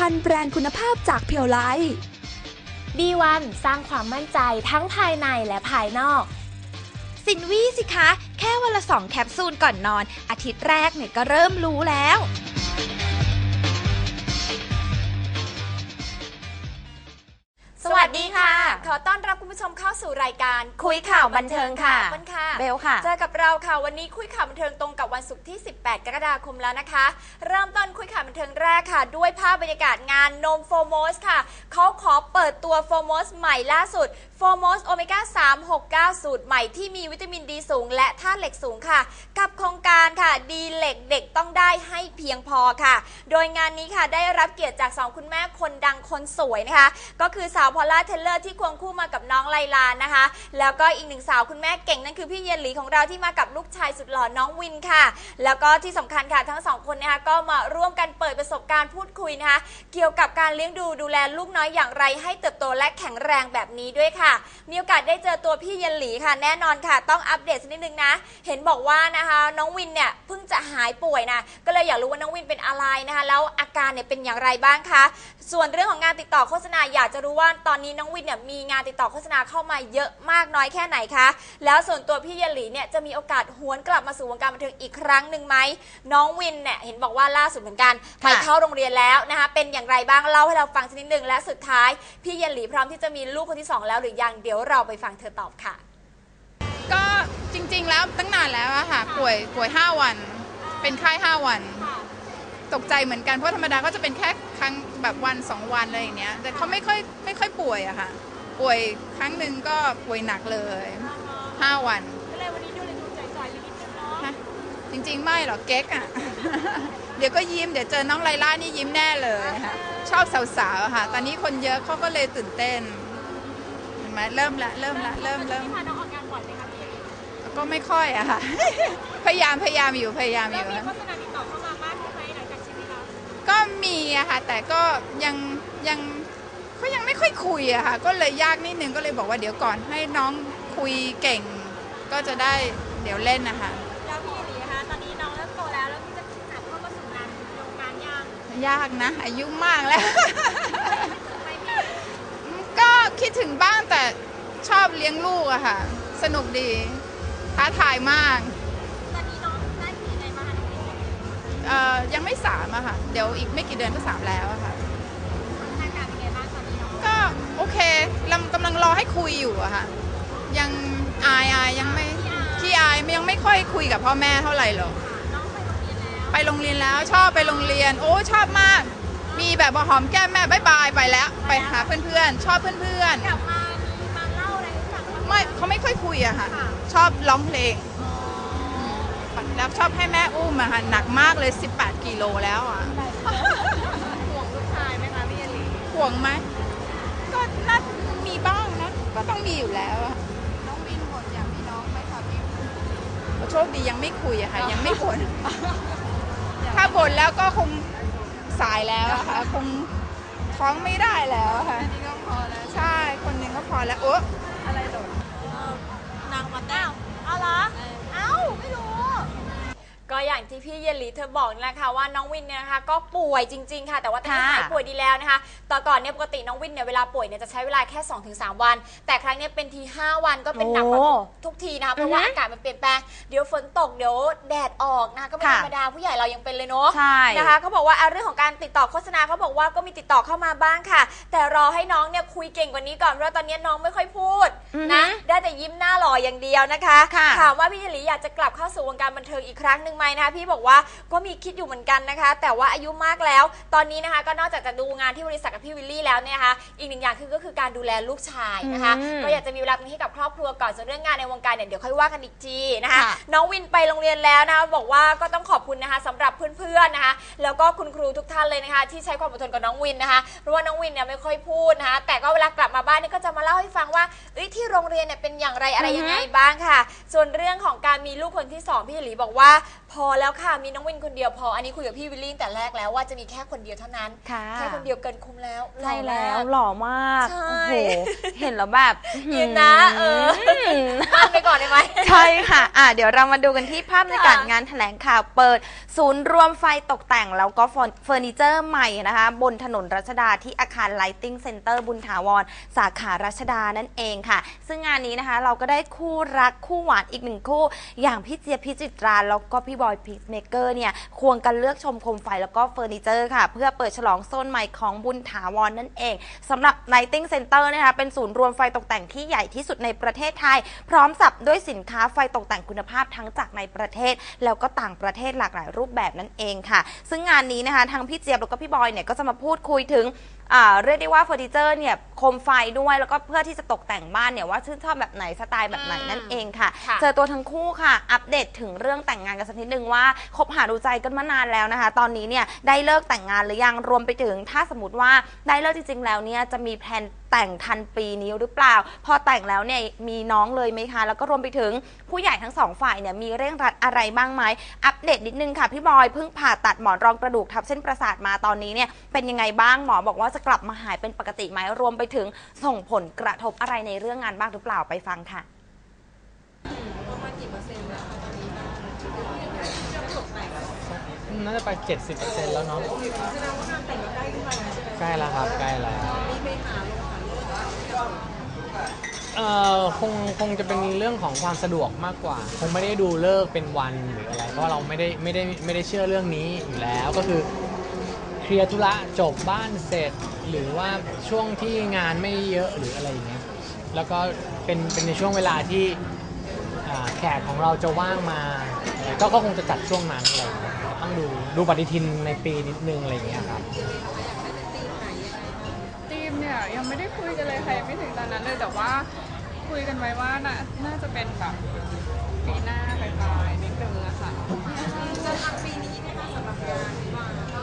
โดยผลิตภัณฑ์แบรนด์คุณภาพจากเพียวไล B1 สร้างความมั่นใจทั้งภายในและภายนอก สินวี่สิคะ แค่วันละสองแคปซูลก่อนนอน อาทิตย์แรกเนี่ยก็เริ่มรู้แล้ว วัสดีค่ะ ขอต้อนรับคุณผู้ชมเข้าสู่รายการคุยข่าวบันเทิงค่ะเปิ้ลค่ะ เบลค่ะ เจอกับเราค่ะวันนี้คุยข่าวบันเทิงตรงกับวันศุกร์ที่ 18 กรกฎาคมแล้วนะคะ เริ่มต้นคุยข่าวบันเทิงแรกค่ะ ด้วยภาพบรรยากาศงานนมโฟโมสค่ะ เขาขอเปิดตัวโฟโมสใหม่ล่าสุดโฟโมสโอเมก้า 369 สูตรใหม่ที่มีวิตามินดีสูง และธาตุเหล็กสูงค่ะ กับโครงการค่ะดีเหล็กเด็กต้องได้ให้เพียงพอค่ะ โดยงานนี้ค่ะได้รับเกียรติจากสองคุณแม่คนดังคนสวยนะคะ ก็คือสาวพอลล่าเทเลอร์ที่ควงคู่มากับน้องไลลานะคะ แล้วก็อีกหนึ่งสาวคุณแม่เก่งนั่นคือพี่เยนหลีของเราที่มากับลูกชายสุดหล่อน้องวินค่ะ แล้วก็ที่สำคัญค่ะทั้งสองคนนะคะก็มาร่วมกันเปิดประสบการณ์พูดคุยนะคะ เกี่ยวกับการเลี้ยงดูดูแลลูกน้อยอย่างไร ให้เติบโตและแข็งแรงแบบนี้ด้วยค่ะ มีโอกาสได้เจอตัวพี่เยนหลีค่ะ แน่นอนค่ะ ต้องอัปเดตสักนิดนึงนะ เห็นบอกว่านะคะน้องวินเนี่ยเพิ่งจะหายป่วยนะก็เลยอยากรู้ว่าน้องวินเป็นอะไรนะคะ แล้วอาการเนี่ยเป็นอย่างไรบ้างคะส่วนเรื่องของงานติดต่อโฆษณาอยากจะรู้ว่าตอนนี้น้องวินเนี่ยมีงานติดต่อโฆษณาเข้ามาเยอะมากน้อยแค่ไหนคะ แล้วส่วนตัวพี่เยนหลีเนี่ยจะมีโอกาสหวนกลับมาสู่วงการบันเทิงอีกครั้งหนึ่งไหมน้องวินเนี่ยเห็นบอกว่าล่าสุดเหมือนกันไปค่ะเข้าโรงเรียนแล้วนะคะเป็นอย่างไรบ้างเล่าให้เราฟังสักนิดหนึ่งและสุดท้าย พี่เยนหลีพร้อมที่จะมีลูกคนที่สองแล้วหรือยังเดี๋ยวเราไปฟังเธอตอบค่ะ ก็จริงๆแล้วตั้งนานแล้วอะค่ะป่วยป่วย 5 วัน เป็นไข้5วัน ตกใจเหมือนกันเพราะธรรมดาก็จะเป็นแค่ครั้งแบบวันสองวันอะไรอย่างเนี้ยแต่เขาไม่ค่อยไม่ค่อยป่วยอะค่ะ ป่วยครั้งหนึ่งก็ป่วยหนักเลย5วันก็เลยวันนี้ดูเลยดูใจๆนิดนึงเนาะจริง ๆ ไม่หรอกเก๊กอะเดี๋ยวก็ยิ้มเดี๋ยวเจอน้องไลล่านี่ยิ้มแน่เลยค่ะชอบสาวๆอะค่ะ ตอนนี้คนเยอะเขาก็เลยตื่นเต้นเห็นไหมเริ่มละเริ่มละเริ่มเริ่มก็ไม่ค่อยอะค่ะ พยายามพยายามอยู่พยายามอยู่ ก็มีอะค่ะ แต่ก็ยังยังเขายังไม่ค่อยคุยอะค่ะ ก็เลยยากนิดนึงก็เลยบอกว่าเดี๋ยวก่อนให้น้องคุยเก่ง ก็จะได้เดี๋ยวเล่นนะคะแล้วพี่หลีคะตอนนี้น้องเริ่มโตแล้วแล้วพี่จะกลับเข้ามาสู่งานวงการยังยากนะ อายุมากแล้วก็คิดถึงบ้างแต่ชอบเลี้ยงลูกอะค่ะ สนุกดีท้าทายมาก เอ่อยังไม่สามอะค่ะ เดี๋ยวอีกไม่กี่เดือนก็สามแล้วอะค่ะ ทางการเป็นไงบ้างตอนนี้น้องก็โอเคกำกำลังรอให้คุยอยู่อะค่ะ ยังอายอายยังไม่ขี้อายยังไม่ค่อยคุยกับพ่อแม่เท่าไหร่หรอก น้องไปโรงเรียนแล้วไปโรงเรียนแล้วชอบไปโรงเรียน โอ้ชอบมาก มีแบบว่าหอมแก้มแม่บายบายไปแล้ว ไปหาเพื่อนๆ ชอบเพื่อนกลับมามีมาเล่าอะไรให้ฟังบ้าง ๆ ไม่เขาไม่ค่อยคุยอะค่ะ ชอบร้องเพลง แล้วชอบให้แม่อุ้มอะค่ะหนักมากเลย 18 กิโลแล้วอะห่วงลูกชายไหมคะพี่เยนหลีห่วงไหมก็น่ามีบ้างนะ ก็ต้องมีอยู่แล้วอะน้องวินบ่นอย่างพี่น้องไหมคะพี่โชคดียังไม่คุยอะค่ะ ยังไม่บ่นถ้าบ่นแล้วก็คงสายแล้วอะค่ะ คงท้องไม่ได้แล้วอะค่ะนี่ก็พอแล้วใช่ คนหนึ่งก็พอแล้วโอ้นางมาแต้วเอาเหรอ เอ้า ไม่รู้ ก็อย่างที่พี่เยนหลีเธอบอกนี่แหละค่ะว่าน้องวินเนี่ยนะคะก็ป่วยจริง ๆ ค่ะ แต่ว่าตอนนี้ค่ะหายป่วยดีแล้วนะคะต่อก่อนเนี่ยปกติน้องวินเนี่ยเวลาป่วยเนี่ยจะใช้เวลาแค่ 2-3 วัน แต่ครั้งเนี้ยเป็นที 5 วันก็เป็นหนักกว่าโอ้ทุกทีนะคะเพราะว่าอือฮึอากาศมันเปลี่ยนแปลงเดี๋ยวฝนตกเดี๋ยวแดดออกนะคะก็ไม่ค่ะธรรมดาผู้ใหญ่เรายังเป็นเลยเนาะ ใช่ นะคะเขาบอกว่าอะเรื่องของการติดต่อโฆษณาเขาบอกว่าก็มีติดต่อเข้ามาบ้างค่ะ แต่รอให้น้องเนี่ย คุยเก่งกว่านี้ก่อนเพราะว่าตอนนี้น้องไม่ค่อยพูดอือฮึนะได้แต่ยิ้มหน้าหล่ออย่างเดียวนะคะค่ะถามว่าพี่เยนหลีอยากจะกลับเข้าสู่วงการบันเทิงอีกครั้งหนึ่งไหมนะคะพี่บอกว่าก็มีคิดอยู่เหมือนกันนะคะ แต่ว่าอายุมากแล้ว ตอนนี้นะคะก็นอกจากจะดูงานที่บริษัทกับพี่วิลลี่แล้วเนี่ยนะคะอีกหนึ่งอย่างคือก็คือการดูแลลูกชายนะคะอืมก็อยากจะมีเวลาตรงนี้ให้กับครอบครัวก่อนส่วนเรื่องงานในวงการเนี่ยเดี๋ยวค่อยว่ากันอีกทีนะคะค่ะน้องวินไปโรงเรียนแล้วนะคะบอกว่าก็ต้องขอบคุณนะคะสำหรับเพื่อนๆนะคะแล้วก็คุณครูทุกท่านเลยนะคะที่ใช้ความอดทนกับน้องวินนะคะเพราะว่าน้องวินเนี่ยไม่ค่อยพูดนะคะแต่ก็เวลากลับมาบ้านเนี่ยก็จะมาเล่าให้ฟังว่าเอ้ยที่โรงเรียนเนี่ยเป็นอย่างไรอะไรยังไงบ้างค่ะ ส่วนเรื่องของการมีลูกคนที่สองพี่หลีบอกว่า พอแล้วค่ะมีน้องวินคนเดียวพอ อันนี้คุยกับพี่วิลลี่ตั้งแต่แรกแล้วว่าจะมีแค่คนเดียวเท่านั้น ค่ะแค่คนเดียวเกินคุ้มแล้วใช่แล้วหหล่อล่อมาก ใช่ โอ้โห เห็นแล้วแบบยืนนะเออมมากไปก่อนได้ไหม ใช่ค่ะ อะ เดี๋ยวเรามาดูกันที่ภาพในการค่ะงานแถลงข่าวเปิด ศูนย์รวมไฟตกแต่ง แล้วก็เฟอร์นิเจอร์ใหม่นะคะ บนถนนรัชดาที่อาคาร Lighting Center บุญถาวร สาขารัชดานั่นเองค่ะ ซึ่งงานนี้นะคะเราก็ได้คู่รักคู่หวานอีกหนึ่งคู่ อย่างพี่เจี๊ยบพิจิตรา แล้วก็พี่บอยพีซเมเกอร์เนี่ยควงกันเลือกชมโคมไฟแล้วก็เฟอร์นิเจอร์ค่ะ เพื่อเปิดฉลองโซนใหม่ของบุญถาวรนั่นเองสำหรับ Lighting Center นะคะเป็นศูนย์รวมไฟตกแต่งที่ใหญ่ที่สุดในประเทศไทย พร้อมสับด้วยสินค้าไฟตกแต่งคุณภาพทั้งจากในประเทศ แล้วก็ต่างประเทศหลากหลายรูปแบบนั่นเองค่ะ ซึ่งงานนี้นะคะทางพี่เจี๊ยบแล้วก็พี่บอยเนี่ยก็จะมาพูดคุยถึง อ่าเรียกได้ว่าเฟอร์นิเจอร์เนี่ยโคมไฟด้วยแล้วก็เพื่อที่จะตกแต่งบ้านเนี่ยว่าชื่นชอบแบบไหนสไตล์แบบไหนนั่นเองค่ะ ค่ะ เจอตัวทั้งคู่ค่ะ อัปเดตถึงเรื่องแต่งงานกันสักนิดนึงว่าคบหาดูใจกันมานานแล้วนะคะ ตอนนี้เนี่ยได้เลิกแต่งงานหรือยังรวมไปถึงถ้าสมมติว่าได้เลิกจริงๆแล้วเนี่ยจะมีแพลน แต่งทันปีนี้หรือเปล่า พอแต่งแล้วเนี่ยมีน้องเลยไหมคะ แล้วก็รวมไปถึงผู้ใหญ่ทั้งสองฝ่ายเนี่ยมีเร่งรัดอะไรบ้างไหมอัปเดตนิดนึงค่ะพี่บอยเพิ่งผ่าตัดหมอนรองกระดูกทับเส้นประสาทมาตอนนี้เนี่ยเป็นยังไงบ้างหมอบอกว่าจะกลับมาหายเป็นปกติไหมรวมไปถึงส่งผลกระทบอะไรในเรื่องงานบ้างหรือเปล่าไปฟังค่ะน่าจะไป 70%แล้วเนาะใกล้แล้วครับใกล้แล้ว เอ่อคงคงจะเป็นเรื่องของความสะดวกมากกว่า คงไม่ได้ดูเลิกษ์เป็นวันหรืออะไร เพราะเราไม่ได้ไม่ได้ไม่ได้เชื่อเรื่องนี้อยู่แล้วก็คือเคลียร์ธุระจบบ้านเสร็จ หรือว่าช่วงที่งานไม่เยอะหรืออะไรอย่างเงี้ยแล้วก็เป็นเป็นในช่วงเวลาที่อ่าแขกของเราจะว่างมาอะไรก็ก็คงจะจัดช่วงนั้นอะไรอย่างเงี้ยต้องดูดูปฏิทินในปีนิดนึงอะไรอย่างเงี้ยครับ ยังไม่ได้คุยกันเลยค่ะยังไม่ถึงตอนนั้นเลยแต่ว่าคุยกันไว้ว่าน่าน่าจะเป็นแบบปีหน้าปลายๆนิดนึงอะค่ะจะทันปีนี้ไหมคะสำหรับงาน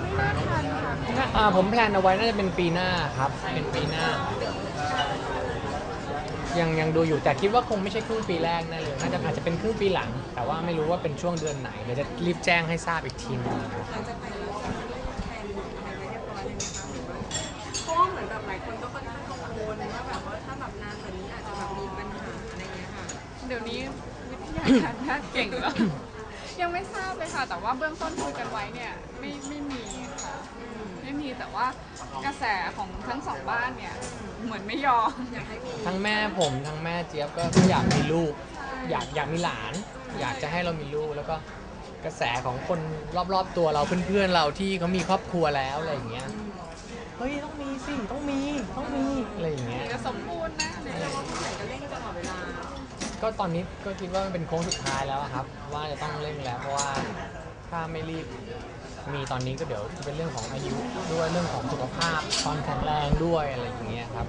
ไม่น่าทันค่ะอ่าผมแพลนเอาไว้น่าจะเป็นปีหน้าครับ เป็นปีหน้า ยังยังดูอยู่แต่คิดว่าคงไม่ใช่ครึ่งปีแรกแน่เลยน่าจะอาจจะเป็นครึ่งปีหลัง แต่ว่าไม่รู้ว่าเป็นช่วงเดือนไหนเดี๋ยวจะรีบแจ้งให้ทราบอีกทีนึงครับเพราะว่าเหมือนแบบหลายคนก็ค่อนข้างกังวลว่าแบบว่าถ้าแบบนานกว่านี้อาจจะแบบมีปัญหาอะไรเงี้ยค่ะ เดี๋ยวนี้วิทยา การแพทย์เก่งแล้วยังไม่ทราบเลยค่ะ แต่ว่าเบื้องต้นคุยกันไว้เนี่ยไม่ไม่มีค่ะไม่มีแต่ว่ากระแสของทั้งสองบ้านเนี่ย เหมือนไม่ยอมทั้งแม่ผมทั้งแม่เจี๊ยบก็ก็อยากมีลูก อยากอยากมีหลาน อยากจะให้เรามีลูกแล้วก็กระแสของคนรอบๆตัวเราเพื่อนๆเราที่เขามีครอบครัวแล้วอะไรอย่างเงี้ยเฮ้ยต้องมีสิต้องมีต้องมีอะไรอย่างเงี้ย จะสมบูรณ์นะเนี่ยก็ ตอนนี้ก็คิดว่ามันเป็นโค้งสุดท้ายแล้วอะครับ ว่าจะต้องเร่งแล้วเพราะว่าถ้าไม่รีบมีตอนนี้ก็เดี๋ยวจะเป็นเรื่องของอายุด้วยเรื่องของสุขภาพความแข็งแรงด้วยอะไรอย่างเงี้ยครับ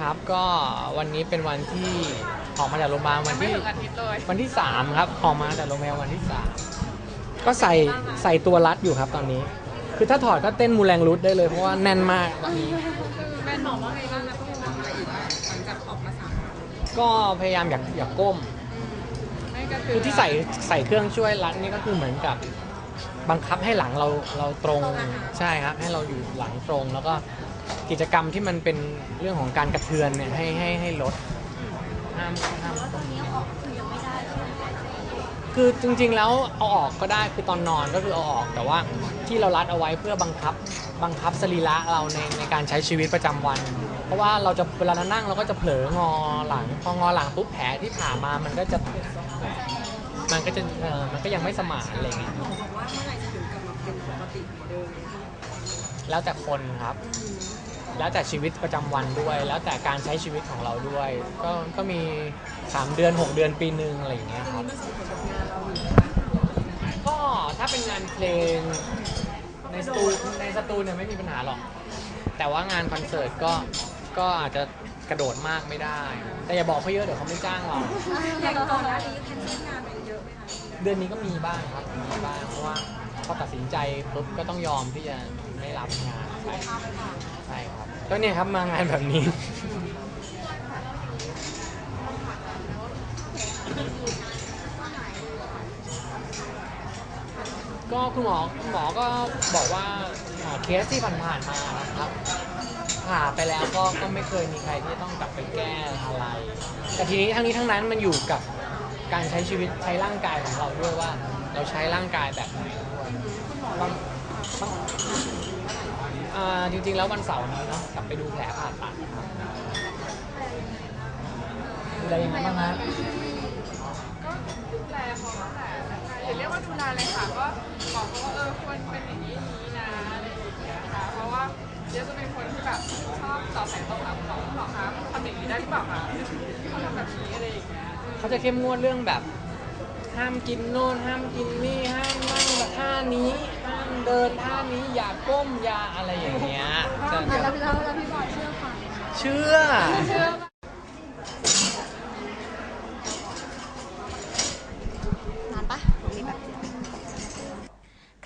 ครับก็วันนี้เป็นวันที่ออกมาจากโรงพยาบาลวันไม่ที่ ถึงอาทิตย์เลยวันที่สามครับ ออกมาจากโรงพยาบาลวันที่สามก็ใส่ใส่ตัวรัดอยู่ครับตอนนี้ คือถ้าถอดก็เต้นมูแรงรุดได้เลยเพราะว่าแน่นมากตอนนี้ คือแม่หมอว่าไงบ้างนะก็พยายามอยากอยากก้ม ไม่ก็คืคืออที่ใส่ใส่เครื่องช่วยรัดนี่ก็คือเหมือนกับ บังคับให้หลังเราเราตรงใช่ครับให้เราอยู่หลังตรง แล้วก็กิจกรรมที่มันเป็นเรื่องของการกระเทือนเนี่ยให้ให้ให้ลดห้ามห้ามตรงนี้ออกคือยังไม่ได้คือจริงๆแล้วเอาออกก็ได้คือตอนนอนก็คือเอาออกแต่ว่าที่เรารัดเอาไว้เพื่อบังคับ บังคับสรีระเราในในการใช้ชีวิตประจำวัน เพราะว่าเราจะเวลาเรานั่งเราก็จะเผลองอหลังพองอหลังปุ๊บแผลที่ผ่ามามันก็จะมันก็จะเออมันก็ยังไม่สมานอะไรเงี้ยแล้วแต่คนครับ แล้วแต่ชีวิตประจำวันด้วย แล้วแต่การใช้ชีวิตของเราด้วย ก็ก็มี 3 เดือน 6 เดือนปีหนึ่งอะไรอย่างเงี้ยครับก็ถ้าเป็นงานเพลง ในสตูในสตูเนี่ยไม่มีปัญหาหรอก แต่ว่างานคอนเสิร์ตก็ก็อาจจะกระโดดมากไม่ได้ แต่อย่าบอกเขาเยอะเดี๋ยวเขาไม่จ้างเราอย่างก่อนหน้านี้แคนเซิลงานไปเยอะไหมคะเดือนนี้ก็มีบ้างครับมีบ้างเพราะว่าพอตัดสินใจปุ๊บก็ต้องยอมที่จะไม่รับงานไปใช่ครับก็เนี่ยครับมางานแบบนี้ ก็คุณหมอคุณหมอก็บอกว่าอ่าเคสที่ผ่านๆมานะครับผ่าไปแล้วก็ก็ไม่เคยมีใครที่ต้องกลับไปแก้อะไร แต่ทีนี้ทั้งนี้ทั้งนั้นมันอยู่กับการใช้ชีวิตใช้ร่างกายของเราด้วยว่า เราใช้ร่างกายแบบไหนด้วยบางบางอ่าจริงๆแล้ววันเสาร์นี้เนาะกลับไปดูแผลผ่าตัดครับดูแลยังไงบ้างฮะ ก็ดูแลเขาตั้งแต่ อย่าเรียกว่าดูแลเลยค่ะก็บอกเขาว่าเออควรเป็นอย่างนี้อย่างนี้นะอะไรอย่างเงี้ยค่ะเพราะว่าเดี๋ยวจะเป็นคนที่แบบชอบต่อแสงต่อหลังต่อหรอคะทำอย่างนี้ได้หรือเปล่าคะเขาทำแบบนี้อะไรอย่างเงี้ยเขาจะเข้มงวดเรื่องแบบ ห้ามกินโน่นห้ามกินนี่ห้ามนั่งท่านี้ห้ามเดินท่านี้อย่าก้มอย่าอะไรอย่างเงี้ยจะแล้วแล้วแล้วพี่บอยเชื่อฟังเชื่อ เชื่อ นานปะมีแบบ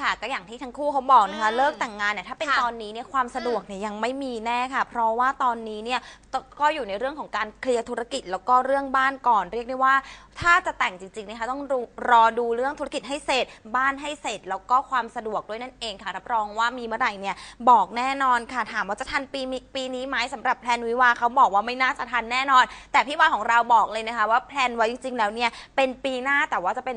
ค่ะก็อย่างที่ทั้งคู่เขาบอกนะคะ เลิกแต่งงานเนี่ยถ้าเป็นค่ะตอนนี้เนี่ยความสะดวกเนี่ยยังไม่มีแน่ค่ะ เพราะว่าตอนนี้เนี่ยตก็อยู่ในเรื่องของการเคลียร์ธุรกิจแล้วก็เรื่องบ้านก่อนเรียกได้ว่า ถ้าจะแต่งจริงๆนะคะต้องดูรอดูเรื่องธุรกิจให้เสร็จ บ้านให้เสร็จ แล้วก็ความสะดวกด้วยนั่นเองค่ะรับรองว่ามีเมื่อไหร่เนี่ยบอกแน่นอนค่ะถามว่าจะทันปีมิปีนี้ไหมสำหรับแพลนวิวาห์เขาบอกว่าไม่น่าจะทันแน่นอน แต่พี่วาของเราบอกเลยนะคะ ว่าแพลนไว้จริงๆแล้วเนี่ยเป็นปีหน้าแต่ว่าจะเป็น